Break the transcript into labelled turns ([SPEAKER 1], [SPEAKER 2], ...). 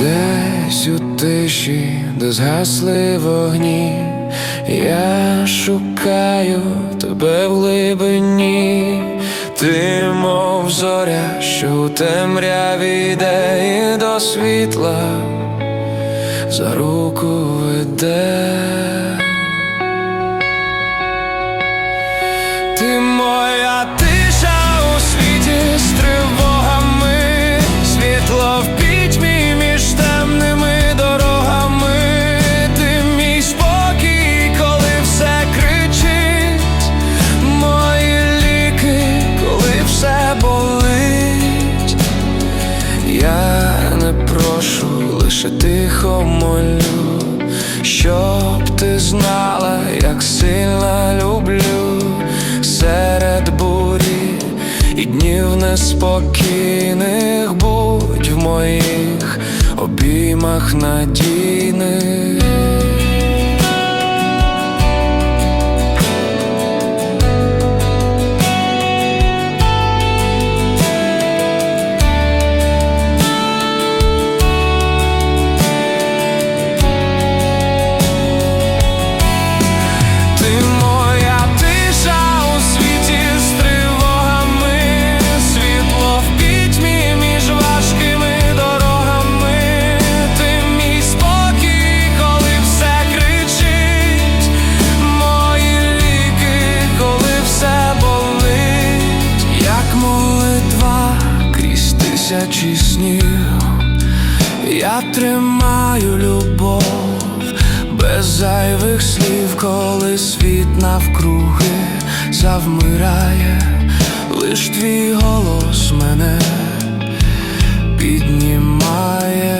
[SPEAKER 1] Десь у тиші, де згасли вогні, я шукаю тебе в глибині, ти, мов зоря, що у темряві йде і до світла за руку веде. Ти моя тиша молю, щоб ти знала, як сильно люблю серед бурі і днів неспокійних будь в моїх обіймах надійних. чи сніг, я тримаю любов без зайвих слів, коли світ навкруги завмирає, лиш твій голос мене піднімає.